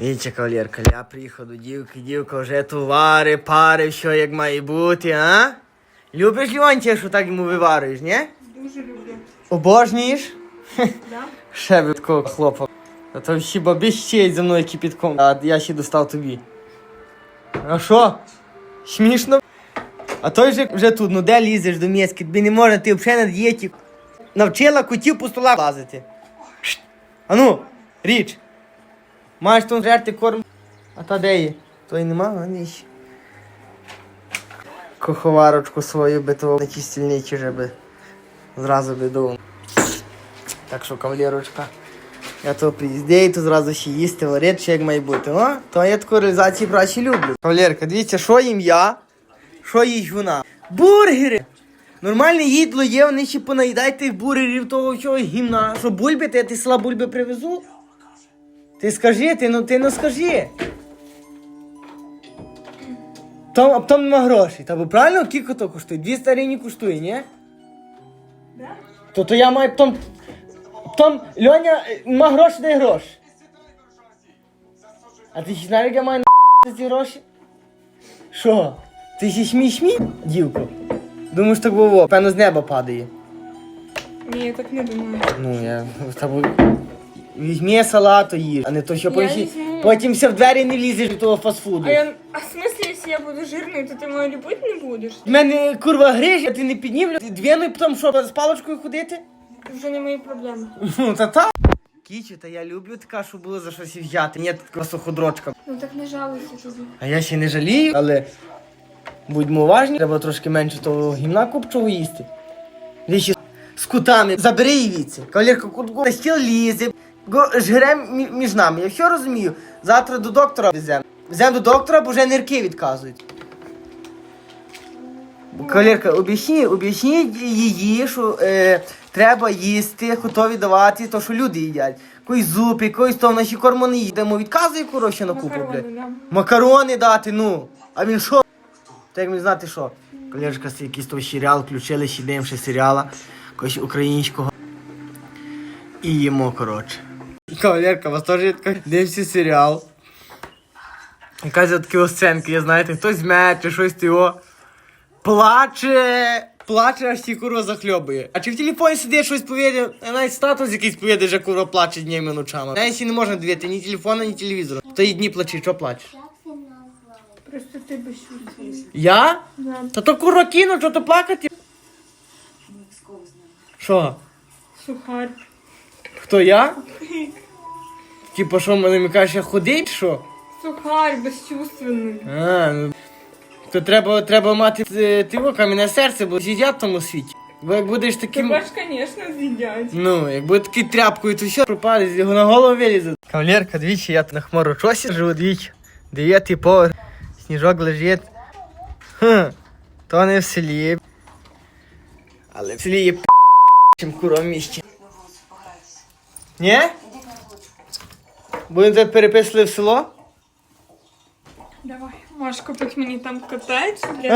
Віча кавалерка, я приїхав до дівки, дівка вже товари, пари, все як має бути, а? Любиш Леонтія, що так йому виварюєш, ні? Дуже люблю. Обожнюєш? Да? Ще від такого хлопа. А то всі бабі щеють за мною кипітком, а я ще достав тобі. А що? Смішно? А той же вже тут, ну де лізеш до міски? Тобі не можна, ти взагалі на дієті. Навчила котів по столах лазити. Шт! А ну, річ. Маєш тут жерти корм. А та де є? Тої нема, а ні. Коховарочку свою би то на ті стільничі зразу би дав. Так що, кавалерочка, я то приїздаю, то зразу ще їсти, варити, ще як має бути. О, то я таку реалізацію праці люблю. Кавалерка, дивіться, що їм я, що їсть вона. Бургери! Нормальне їдло є, вони ще понаїдають тих бургерів того всього гімна. Що бульби, то я ти села бульби привезу? Ти скажи, ти ну ти ну скажи. Там, а там нема грошей. Та бо правильно кілько то коштує? 200 гривень коштує, ні? Да? То то я маю там. Там Льоня е, ма гроші дай гроші. А ти знаєш, як я маю на ці гроші? Що? Ти ще смій, дівко? Думаєш, так було, певно з неба падає. Ні, я так не думаю. Ну, я з тобою. Візьми салату їж, а не то, що Я потім, візьму. потім все в двері не лізеш від того фастфуду. А я. А в смысле, якщо я буду жирною, то ти мене любити не будеш? В мене курва грижа, ти не піднімлю, двіну потім що, з паличкою ходити? Це вже не мої проблеми. Ну, та та. Кічу, та я люблю така, щоб було за щось і взяти. Ні, така суходрочка. Ну так не жалуйся тобі. А я ще не жалію, але будьмо уважні, треба трошки менше того гімна купчого їсти. Вічі з кутами, забери її віці. Кавалерка кутку на стіл лізе, жре мі- між нами. Я все розумію. Завтра до доктора веземо. Веземо до доктора, бо вже нирки відказують. Кавалерка, об'ясні, об'ясніть її, що е, треба їсти, готові давати то, що люди їдять. Якийсь зуп, якийсь то наші корму не їдемо. Відказує коротше на купу, Макарони, блядь. да. Макарони дати, ну. А він що? Так мені знати що? Колежка якийсь той серіал включили, ще дивимося серіала якогось українського. І їмо, коротше. Кавалерка, у вас теж є така дивився серіал. Якась такі сценки, є, знаєте, хтось зме чи щось його. Плаче, плаче, аж ті курва захльобує. А чи в телефоні сидить щось повідає, а навіть статус якийсь повідає, що курва плаче днями ночами. Навіть не можна дивити ні телефона, ні телевізору. То і дні плаче, що плачеш? Просто ти безчувствий. Я? Да. Та то курва кіно, що то плакати? Що? Сухар. Хто я? Типа що мене кажеш, я худий, чи що? Сухар, безчувственний. А, ну. То треба, треба мати е, тиво кам'яне серце, бо з'їдять в тому світі. Бо як будеш таким. Тебе ж, звісно, з'їдять. Ну, як буде такий тряпкою, то все пропаде, з його на голову вилізе. Кавалерка, двічі, я на хмарочосі живу двічі. Дев'ятий поверх, сніжок лежить. Хм, то не в селі. Але в селі є п***, чим курва в місті. Ні? Будете переписали в село? Давай, можеш купити мені там котедж А, для...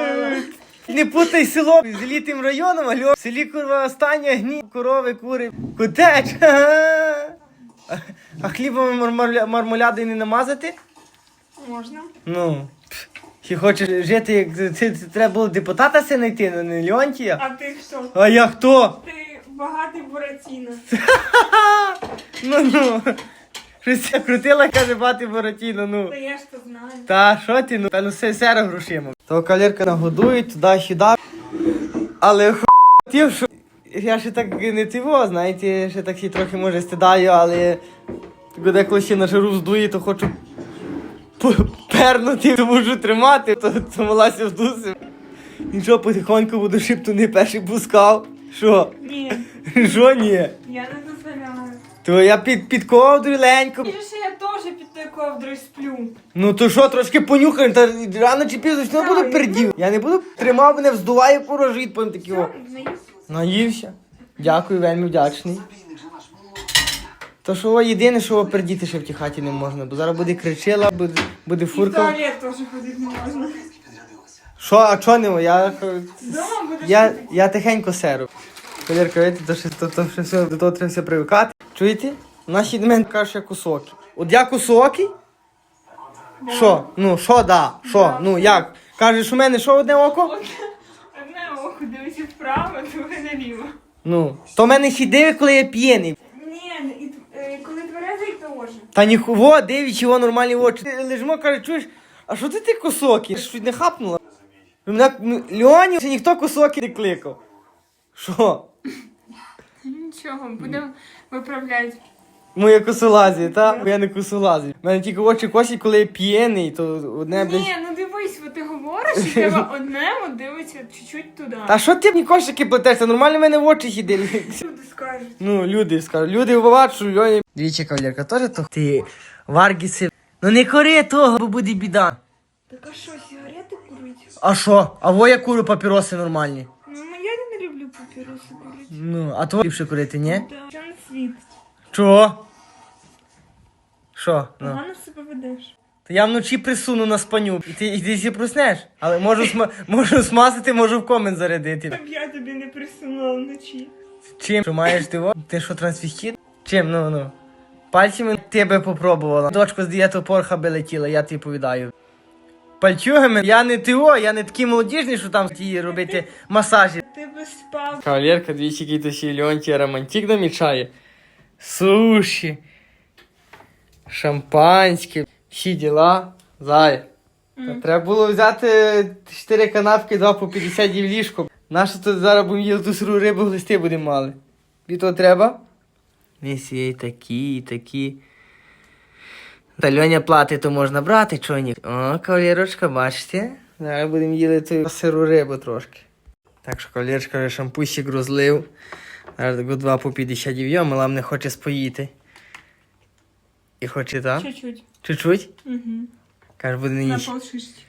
е, Не путай село з літим районом, алло. В селі курва остання гні, корови, кури. Кутеч. ха-ха. А- А хлібом мармарля- мармоляди не намазати? Можна? Ну. пф, Чи хочеш жити, як ти, ти- треба було депутата си знайти, а не Леонтія? А ти хто? А я хто? Ти багатий Буратіно. Ну ну. Щось я крутила, каже, бати Буратіно, ну. Та я ж то знаю. Та що ти, ну певно все сера грошима. То калерка нагодують туди-сюди. Але хотів, що я ще так не тиво, знаєте, ще так ще трохи може стидаю, але деколи ще на жару здує, то хочу п- пернути, то можу тримати, то, то малася вдуся. Нічого потихоньку буду шипту не перший пускав. Що? Ні, Що ні? я не. То я під, під ковдру ленько. Більше я теж під тою ковдрою сплю. Ну то що, трошки понюхаємо, та рано чи пізно що не буду пердів. Я не буду тримав мене, вздуває порожить, потім такі о. Наївся. Дякую, вельми вдячний. То що о, єдине, що пердіти ще в тій хаті не можна, бо зараз буде кричила, буде, буде І в туалет теж ходити не можна. Що, а чого не? Я, Дома будеш я, я тихенько серу. Колірка, видите, то, що, то, то, що все, до того треба все привикати. Чуєте? Наші до мене кажуть, як кусоки. От я кусокий? Що? Ну, що да? Що? Ну як? Кажеш, у мене що одне око? Одне, око дивиться вправо, друге наліво. Ну, то в мене ще диви, коли я п'єний. Ні, і, е, коли тверезий, то може. Та ніхуво, диві, його нормальні очі. Ти Лежмо, каже, чуєш, а що ти ти косокі? Що не хапнула? Мене, ну, Льоні, ще ніхто косокі не кликав. Що? Нічого, будемо виправляти. Моє косолазі, та? Бо я не косолазі. У мене тільки очі косять, коли я п'єний, то одне, блядь. Ні, ну дивись, от ти говориш, і треба одне от дивиться чуть-чуть туди. Та що ти мені кошики плетешся? Нормально в мене в очі хідили. Люди скажуть. Ну, люди скажуть, люди побачу, Льоні. Двічі кавалерка, теж то ти варгіси. Ну не кори того, бо буде біда. Так а що, сигарети курить? А що? А во я курю папіроси нормальні. Ну, я не люблю папіроси. Ну, а то ліпше курити, ні? Да. Що не світить? Чого? Що? Ну. Погано себе ведеш. То я вночі присуну на спаню, і ти, і ти всі проснеш. Але можу, сма, можу смазати, можу в комент зарядити. Щоб я тобі не присунула вночі. Чим? Що маєш ти во? Ти що трансвістит? Чим? Ну, ну. Пальцями тебе попробувала. Дочка з дієту порха би летіла, я тобі повідаю. Пальчугами, я не ТО, я не такий молодіжний, що там ті робити масажі. Ти би спав. Кавалерка, двічі який ще Леонтія романтик намічає. Суші, шампанське, всі діла. Зай. Та Треба було взяти 4 канапки, 2 по 50 в ліжко. Нащо тут зараз будемо їли ту сиру рибу, глисти будемо мали. Тобі то треба? Місі такі, і такі. Та Льоня плати, то можна брати, чого ні. О, кавалерочка, бачите? Зараз будемо їли сиру рибу трошки. Так що кавалерочка вже шампусик розлив. Зараз 2 по 50 в'йом, мала не хоче споїти. І хоче, так? Чуть-чуть. Чуть-чуть? Угу. Каже, буде нині. На полшишки.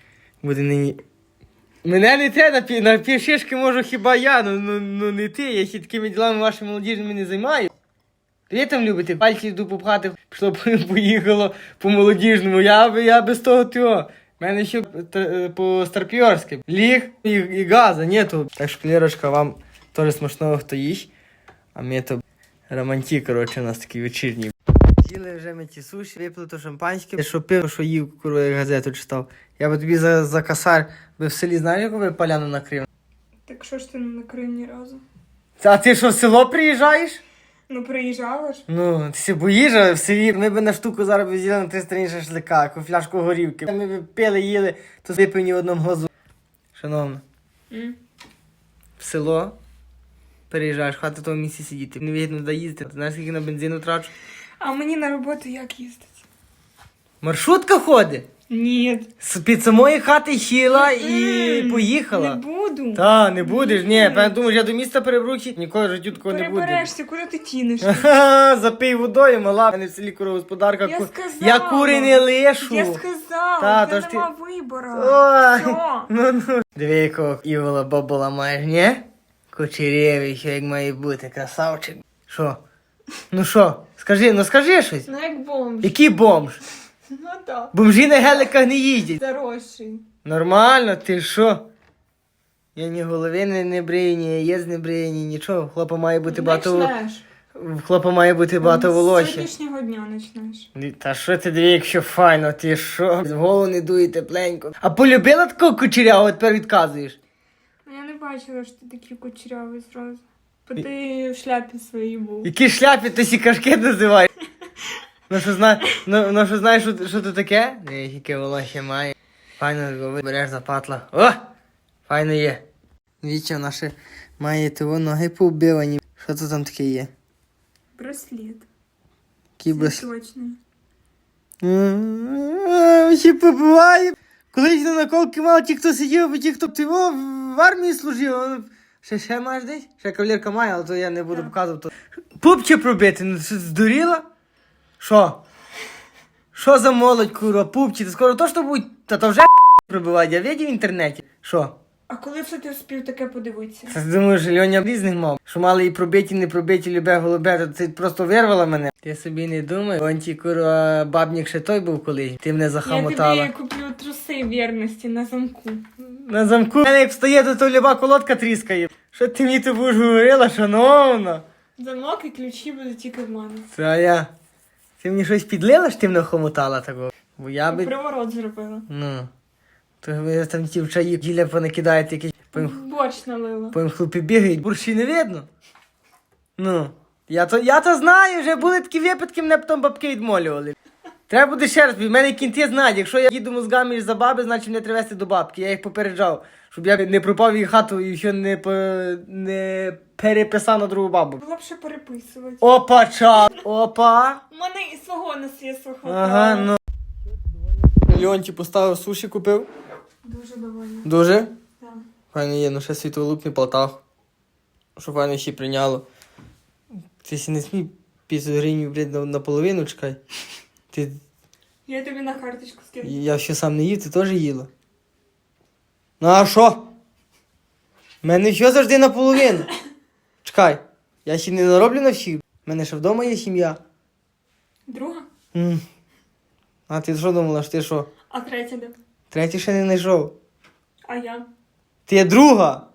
Буде нині. Мене не те на, пі... на пішишки можу хіба я, ну, ну, ну не ти, я ще такими ділами вашими молодіжними не займаю. Ви там любите, пальці йду попхати, пішло поїхало по молодіжному. Я, би- я без того тього. У мене ще по старпіорськи. Ліг і, і газа, нету. Так що, Лерочка, вам теж смачного хто їсть. А ми то романтик, коротше, у нас такий вечірній. З'їли вже ми ті суші, випили то шампанське, що пив, що їв, курва, як газету читав. Я би тобі за, за косар би в селі знаєш, яку би поляну накрив? Так що ж ти не накрив ні разу? А ти що в село приїжджаєш? Ну приїжджала ж. Ну, ти се боїш, а в селі ми б на штуку зараз би з'їли на 300 гривень шашлика, яку фляжку горівки. Ми б пили, їли, то випив в одному глазу. Шановна, М. в село переїжджаєш, хати того місці сидіти. Не вигідно туди їздити. Ти знаєш, скільки на бензину трачу? А мені на роботу як їздити? Маршрутка ходить. Ні. З під самої хати сіла і поїхала. Не буду. Та, не будеш, ні, певно думаєш, я до міста перебрухи, ніколи в життю такого не буде. Переберешся, куди ти тінеш? Ха, запий водою, мала, в мене в селі господарка. Я ку- сказала. Я кури не лишу. Я сказала, Та, то ж ти- нема вибору. Ой, Все. ну ну. Диви, якого івола бабола маєш, ні? Кучерєвий, що як має бути, красавчик. Що? Ну що? Скажи, ну скажи щось. Ну як бомж. Який бомж? Ну так. Бомжі на геликах не їздять. Заросший. Нормально, ти що? Я ні голови не, не брию, ні яєць не брию, ні нічого. В Хлопа має бути багато. Начнеш. В хлопа має бути багато З волосся. сьогоднішнього дня почнеш. Та що ти диви, якщо файно, ти що? З голову не дує тепленько. А полюбила такого кучерявого, тепер відказуєш. Ну, Я не бачила, що ти такий кучерявий зразу. Бо ти в шляпі своїй був. Які шляпі ти сі кашки називаєш? Ну що зна... ну, ну, що знаєш, що, що то таке? Яке волосся має. Файно береш за патла. О! Файно є. Віча наша має того ноги повбивані. Що це там таке є? Браслет. Кібас. Точно. Ще побиває. Колись на наколки мало ті, хто сидів, бо ті, хто ти в армії служив. Ще ще маєш десь? Ще кавалерка має, але то я не буду Так. показувати. Пупче пробити, ну що, здуріла? Що? Що за молодь, курва, пупчі? Ти скоро то, що будуть, та то вже пробивають, я видів в інтернеті. Що? А коли це ти встиг таке подивитися? Ти думаєш, Льоня різних мав? Що мали і пробиті, не пробиті, любе голубе, то ти просто вирвала мене. Ти собі не думай, он ті курва бабник ще той був колись, ти мене Я захамотала. тобі куплю труси вірності на замку. На замку мене як встає, то, то люба колодка тріскає. Що ти мені тут будеш говорила, шановна? Замок і ключі будуть тільки в мене. Це я. Ти мені щось підлила, ж ти мене хомутала такого. Бо я би. Приворот зробила. Ну. То ви там ті в чаї діля понакидаєте якісь. Борщ налила. потім хлопці бігають, бурші не видно. Ну. Я то, я то знаю, вже були такі випадки, мене потім бабки відмолювали. Треба буде ще раз, в мене кінти знають, якщо я їду мозгами за баби, значить мене треба вести до бабки. Я їх попереджав, щоб я не пропав її хату і ще не, по, не переписав на другу бабу. Було б ще переписувати. Опа, ча! Опа! У мене і свого насвісу Ага, ну. Леонті поставив суші купив. Дуже довольна. Дуже? Так. Файно є, ну ще світлолуп не полтав. Що файно ще прийняло. Ти сі не смій 50 гривень, блядь, на- наполовину чекай. Ти, Я тобі на карточку скину. я ще сам не їв, ти теж їла. Ну а що? У мене все завжди наполовину. Чекай, я ще не нароблю на всіх. У мене ще вдома є сім'я. Друга? М. А ти що думала, що ти що? А третя де? Третій ще не знайшов. А я? Ти є друга.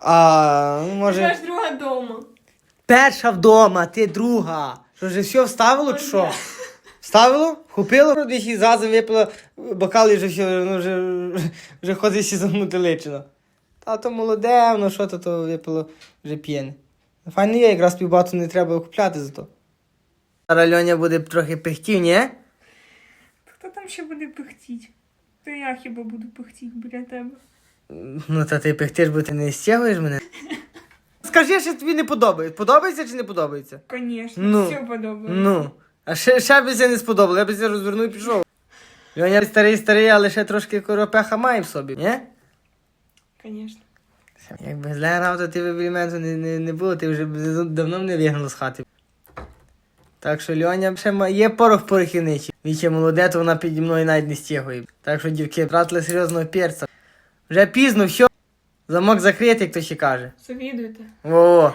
А, ну, Ти може. ж друга дома. Перша вдома, ти друга. Що вже все вставило чи що? Вставило? Купило? Десь і зразу випила бокали вже все, ну вже, вже ходить ще замутиличено. Та то молоде, воно що то, то випило вже п'єне. Файно є, якраз півбату не треба купляти зато. Зараз Льоня буде трохи пихтів, ні? Хто там ще буде пихтіть? То я хіба буду пихтіть біля тебе. Ну, та ти пихтиш, бо ти не стягуєш мене. Скажи, що тобі не подобається. Подобається чи не подобається? Звісно, Ну, все подобається. Ну, а ще, ще б це не сподобало, я б це розвернув і пішов. Льоня старий старий, але ще трошки коропеха має в собі, ні? Звісно. Якби зле грав, то ти б елементу не, не, не було, ти вже б давно мене вигнала з хати. Так що Льоня ще ма- є порох порохівничий. Він ще молоде, то вона піді мною навіть не стягує. Так що дівки втратили серйозного перця. Вже пізно, все. Замок закритий, як то ще каже. Завідуйте. Во-во.